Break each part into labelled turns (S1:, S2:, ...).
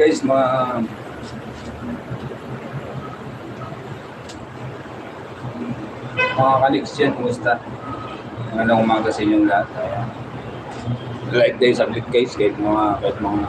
S1: Guys, mga mga kaliks yan, kumusta? Magandang umaga sa inyong lahat. Ayan. Like day subject guys, kahit mga, kahit mga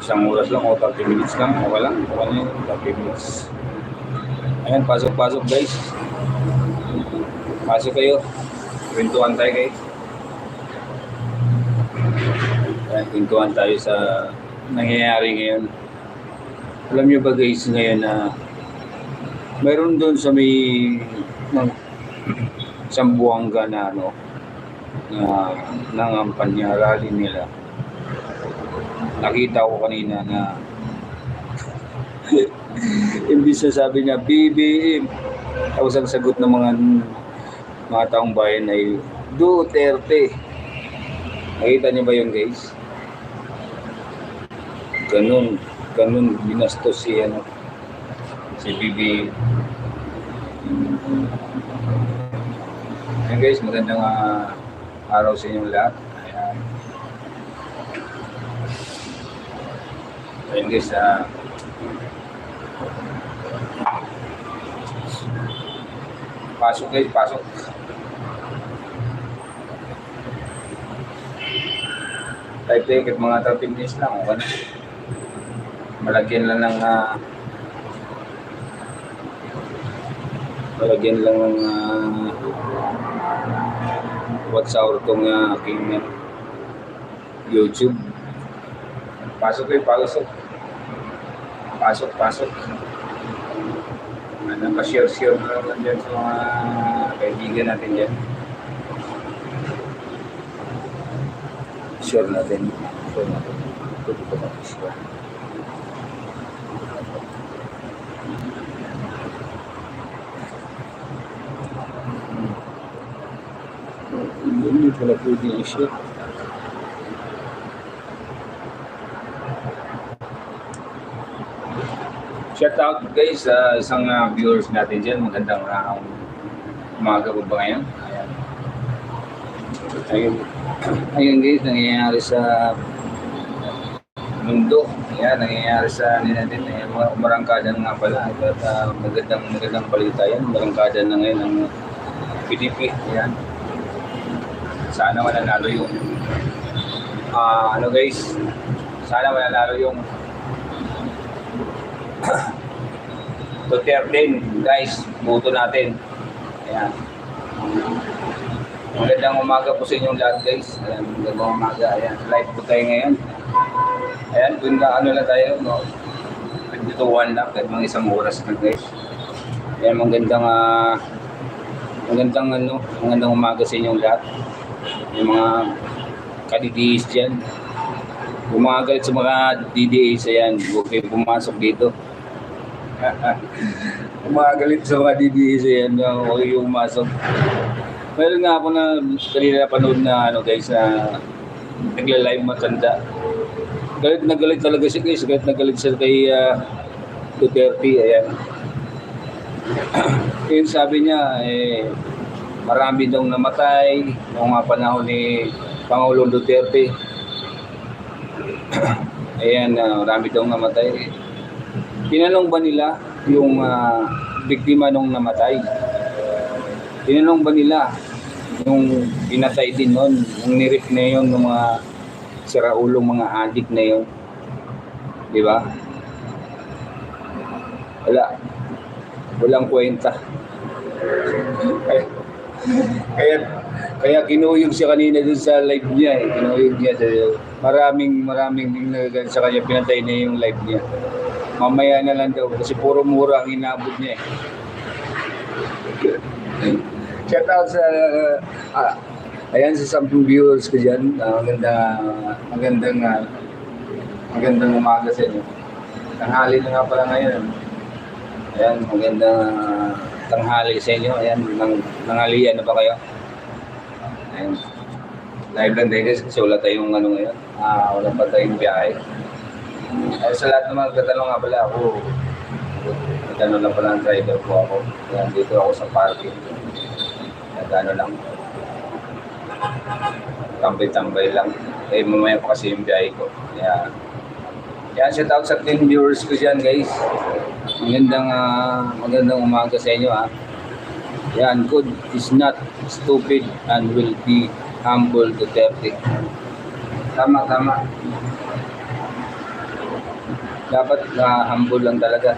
S1: isang oras lang o 30 minutes lang, okay lang, okay lang yun, 30 minutes. Ayan, pasok-pasok guys. Pasok kayo. Kwentuhan tayo guys. Ayan, kwentuhan tayo sa nangyayari ngayon. Alam niyo ba guys ngayon na mayroon doon sa may ng isang buwangga na ano na nangampanya rally nila. Nakita ko kanina na imbis na sabi niya BBM tapos ang sagot ng mga mga taong bayan ay Duterte. Nakita niyo ba yun guys? Ganun, ganun binastos si ano si BBM. Ayan guys, magandang ah, araw sa inyong lahat. Ayan. Ayan guys, ah, pasok guys, pasok. Type ticket mga 30 minutes lang, okay. Malagyan lang ng ah, malagyan lang ng uh, what's our tong uh, aking uh, YouTube. Pasok kayo, pasok. Pasok, pasok. Ano, pa-share-share na naman dyan sa mga kaibigan natin dyan. Share natin. Share natin. Ito dito natin Hindi pala pwede i-share. Shout out guys sa isang uh, viewers natin dyan. Magandang uh, umaga po ba ngayon? Ayan. Ayun. Guys, nangyayari sa mundo. Ayan, nangyayari sa ano natin. Ayan, mga marangkada na nga pala. At uh, magandang, magandang balita yan. Marangkada na ngayon ang PDP. Ayan. Sana mananalo yung ah ano guys, sana mananalo yung Duterte guys, boto natin. Ayan. Magandang umaga po sa inyong lahat guys. Ayan, magandang umaga. Ayan, live po tayo ngayon. Ayan, kung na ano na tayo, no? Dito one lang, kahit mga isang oras na guys. Ayan, magandang ah magandang ano, magandang umaga sa inyong lahat. Yung mga kadidiis dyan. Yung mga galit sa mga DDAs, ayan, huwag kayo pumasok dito. Yung mga galit sa mga DDAs, ayan, huwag kayo pumasok. Meron nga ako na kanina napanood na ano guys na nagla-live matanda. Galit na galit talaga siya guys. Galit na galit siya kay ah, Duterte. Ayan. Yun sabi niya, eh, marami daw namatay noong mga panahon ni Pangulong Duterte. Ayan, ah, marami daw namatay. Tinanong ba nila yung ah, biktima nung namatay? Tinanong ba nila yung pinatay din nun, yung nirip na yun ng mga siraulong mga adik na yun? Di ba? Wala. Walang kwenta. Kaya, kaya, kaya kinuyog siya kanina dun sa live niya eh. Kinuyog niya. dahil Maraming, maraming nagagalit sa kanya. Pinatay na yung live niya. Mamaya na lang daw. Kasi puro mura ang inabot niya eh. Shout out sa ah, ayan sa 10 viewers ko diyan. Uh, maganda magandang ah, magandang umaga sa inyo. Tanghali na nga pala ngayon. Ayan, magandang ah, tanghali sa inyo. Ayan, nang nanghalian na ba kayo? Ayan. Live lang tayo kasi wala tayong ano ngayon. Ah, wala pa tayong biyahe. Ay, sa lahat ng mga katanong nga pala ako, Nagano lang pala ang driver ko ako. Kaya dito ako sa parking. Nagano lang. Tambay-tambay lang. Eh, mamaya pa kasi yung biyahe ko. Kaya Yan, shout out sa 10 viewers ko dyan, guys. Magandang, ah, magandang umaga sa inyo, ha. Yan, good is not stupid and will be humble to 30. Tama, tama. Dapat na humble lang talaga.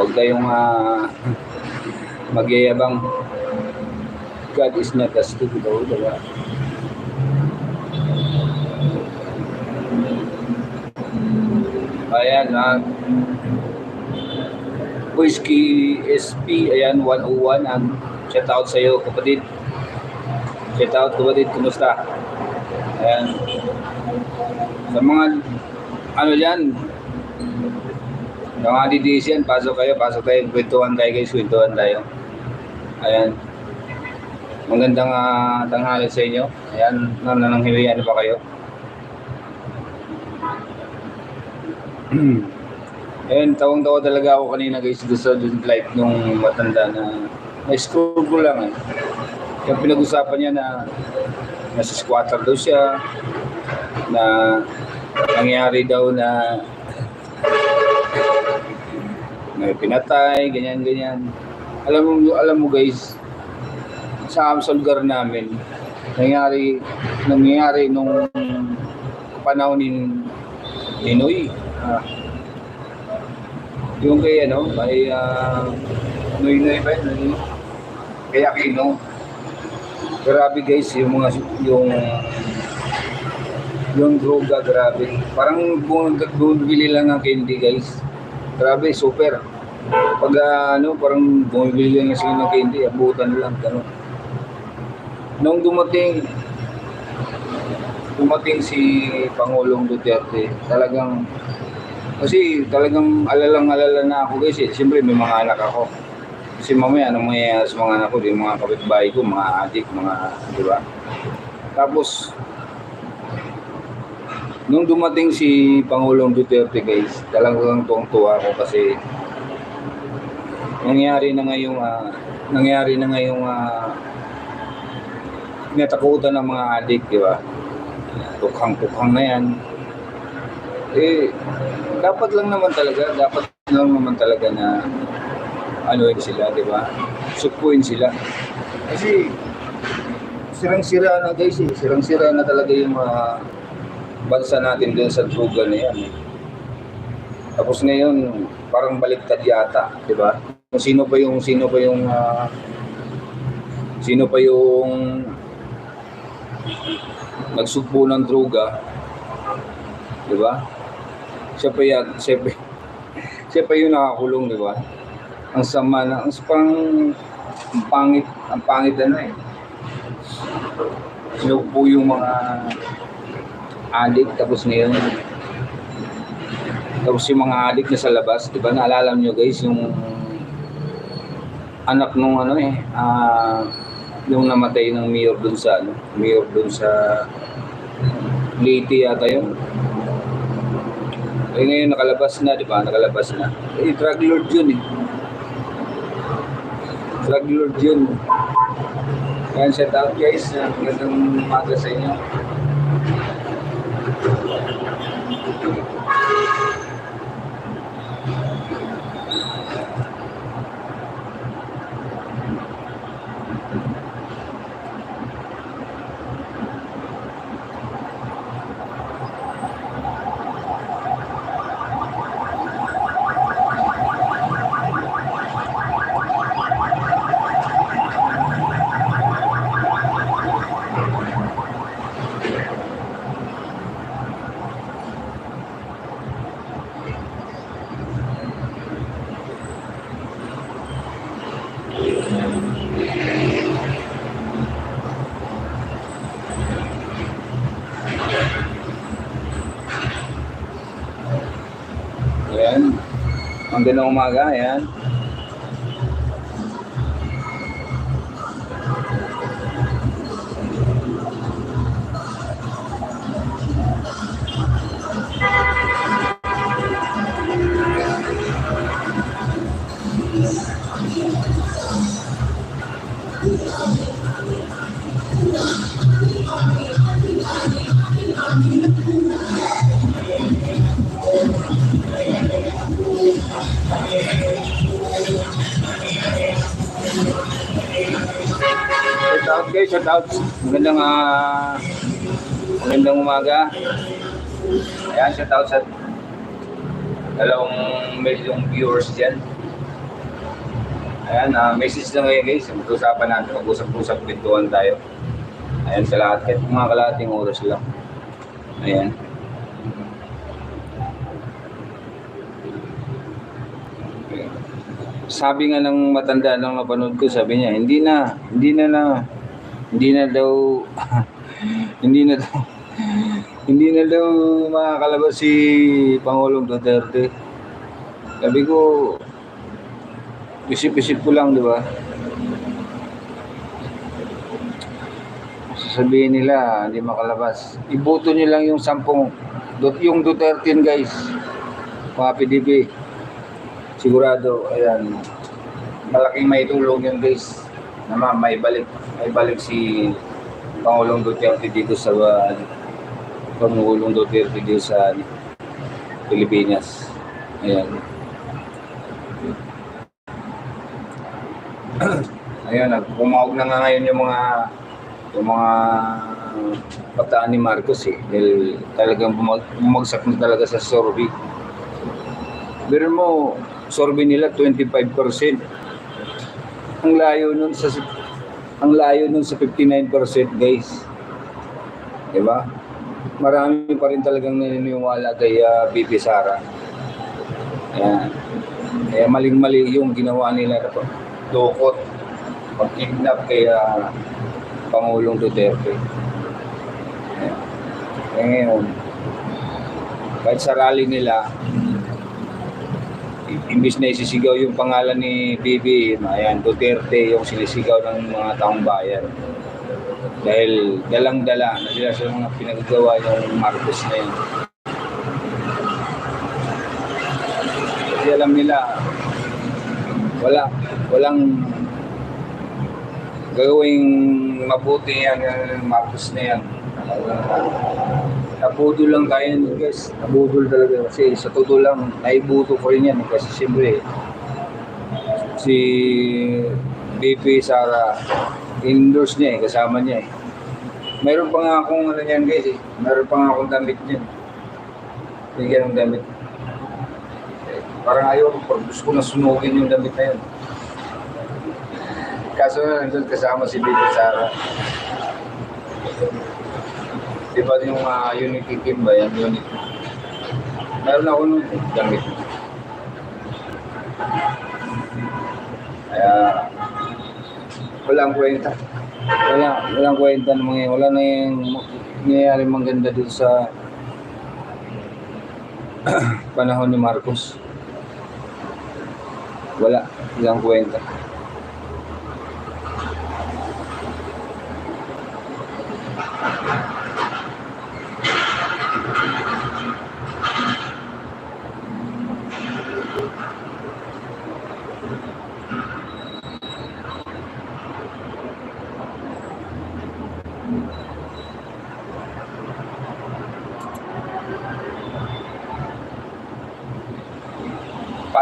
S1: Huwag kayong uh, magyayabang. God is not a stupid o, diba? Ayan, ah. Whiskey SP, ayan, 101. Ang shout out sa iyo, kapatid. Shout out, kapatid, kumusta? Ayan. Sa mga, ano yan, sa mga DDS yan, pasok kayo, pasok tayo, kwentuhan tayo guys, kwentuhan tayo. Ayan. Magandang uh, tanghali sa inyo. Ayan, nanananghiwi, ano ba kayo? Ayun, tawang-tawa talaga ako kanina guys doon sa doon live nung matanda na na-scroll ko lang eh. Yung pinag-usapan niya na nasa squatter daw siya na nangyari daw na may pinatay, ganyan-ganyan. Alam mo, alam mo guys, sa, sa lugar namin, nangyari, nangyari nung panahon ni Ninoy. Ah, yung kay ano, kay uh, Noy Noy ba yun? Kay Aquino. Grabe guys, yung mga yung yung droga, grabe. Parang bum- bumibili lang ng candy guys. Grabe, super. Pag ah, ano, parang bumibili lang sila ng candy, abutan lang, gano'n. Nung dumating, dumating si Pangulong Duterte, talagang kasi talagang alalang-alala na ako guys eh. Siyempre may mga anak ako. Kasi mamaya anong mangyayari sa mga anak ko, yung mga kapitbahay ko, mga adik, mga, di ba? Tapos, nung dumating si Pangulong Duterte guys, talagang tuwang-tuwa ako kasi nangyari na ngayong ah, nangyari na ngayong uh, natakutan ng mga adik, di ba? Tukhang-tukhang na yan. Eh, dapat lang naman talaga, dapat lang naman talaga na anuin sila, di ba? Sukuin sila. Kasi sirang-sira na guys eh. Sirang-sira na talaga yung mga bansa natin dun sa druga na yan. eh. Tapos ngayon, parang baliktad yata, di ba? Sino pa yung, sino pa yung, ah, sino pa yung nagsugpo ng droga, di ba? Siya pa yan, siya pa, siya pa yung nakakulong, di ba? Ang sama na, ang pang, ang pangit, ang pangit ano eh. Sinugpo yung mga adik, tapos ngayon, tapos yung mga adik na sa labas, di ba? Naalala nyo guys, yung anak nung ano eh, ah, yung namatay ng mayor dun sa ano, mayor dun sa Leyte yata yun. Eh ngayon nakalabas na, di ba? Nakalabas na. Eh, drug lord yun eh. Drug lord yun. Yan, shout out guys. Magandang umaga sa inyo. Ayan. Magandang umaga, ayan. Shout out guys, shout out. Magandang, uh, magandang umaga. Ayan, shout out sa dalawang milyong viewers dyan. Ayan, uh, message na ngayon guys. Mag-usapan natin, mag-usap-usap, pintuan tayo. Ayan, sa lahat, kahit mga kalahating oras lang. Ayan. Sabi nga ng matanda nung napanood ko, sabi niya, hindi na, hindi na na, hindi na daw, hindi na daw, hindi na daw makakalabas si Pangulong Duterte. Sabi ko, isip-isip ko lang, di ba? Sasabihin nila, hindi makalabas. Iboto niyo lang yung sampung, yung Duterte guys, mga PDP. Sigurado, ayan, malaking may tulong yun guys, na ma- may balik, may balik si Pangulong Duterte dito sa uh, Pangulong Duterte dito sa ano, Pilipinas. Ayan. Ayan, pumawag na nga ngayon yung mga yung mga pataan ni Marcos eh. Dahil talagang bumag, bumagsak na talaga sa survey. Pero mo, survey nila 25%. Ang layo nun sa ang layo nun sa 59% guys. 'Di ba? Marami pa rin talagang naniniwala kay uh, BP Sara. Ayan. Kaya maling-mali yung ginawa nila na. Dokot. Pag-kidnap kay ah, Pangulong Duterte. Ayan. Eh ngayon, kahit sa rally nila, imbis na isisigaw yung pangalan ni Bibi, ayan, Duterte yung sinisigaw ng mga taong bayan. Dahil dalang-dala na sila sa mga pinagagawa yung Marcos na yun. Kasi alam nila, wala, walang gagawing mabuti yan, yung Marcos na yan. Nabudol lang tayo nun guys. Nabudol talaga. Kasi sa totoo lang, naibuto ko rin yan. eh. Kasi siyempre, si BP Sara, endorse niya eh, kasama niya eh. Meron pa nga akong ano yan guys eh. Meron pa nga akong damit niyan. Bigyan ng damit. Parang ayaw ko, gusto ko na sunugin yung damit na yun. Kaso na nandun kasama si BP Sara. Di ba yung uh, Unity Team ba yan? Unity. Meron ako nun damit. Kaya, walang kwenta. Wala, walang kwenta ng mga wala na yung nangyayari maganda dito sa panahon ni Marcos. Wala, walang kwenta.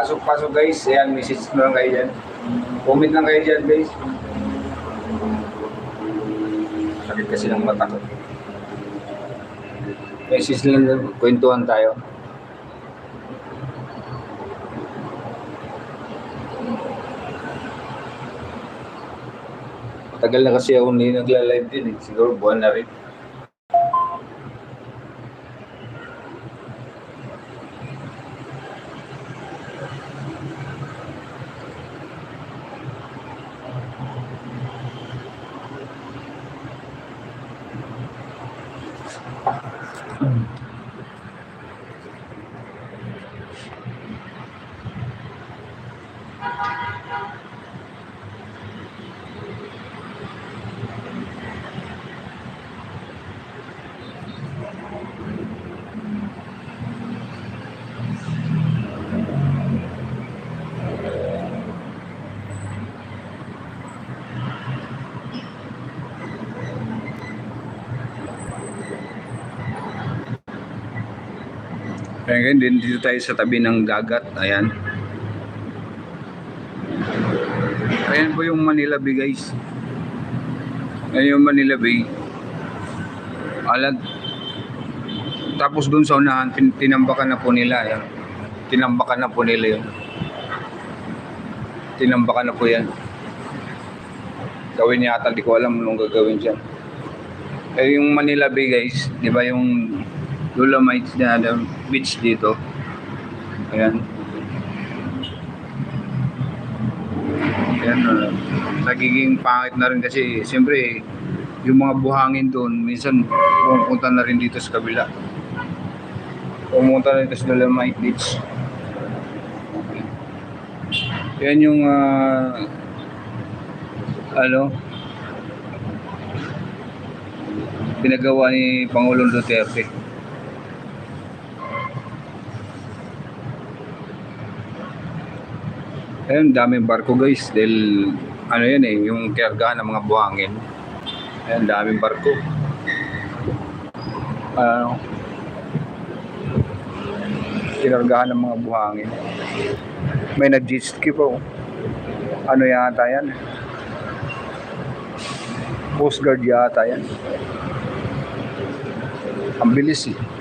S1: Pasok-pasok guys, ayan, message na lang kayo dyan. Comment lang kayo dyan guys. Sakit kasi ng mata ko. Message lang, kwentuhan tayo. Tagal na kasi ako hindi nagla-live din eh. Siguro buwan na rin. Kaya ngayon din dito tayo sa tabi ng dagat. Ayan. Ayan po yung Manila Bay guys. Yan yung Manila Bay. Alam, tapos doon sa unahan, tin- tinambakan na po nila. Yan. Tinambakan na po nila yun. Tinambakan na po yan. Gawin yata, di ko alam anong gagawin dyan. Eh, yung Manila Bay guys, di ba yung Dolomites na na beach dito. Ayan. Ayan, uh, nagiging pangit na rin kasi siyempre yung mga buhangin doon minsan pumunta na rin dito sa kabila. Pumunta na dito sa Dolomite Beach. Yan yung ah, ano pinagawa ni Pangulong Duterte. Ayun, daming barko guys. Dahil, ano yan eh, yung kargahan ng mga buhangin. Ayun, daming barko. Ano, kinargahan ng mga buhangin. May nag-jet oh. Ano yata yan? Coast Guard yata yan. Ang bilis eh.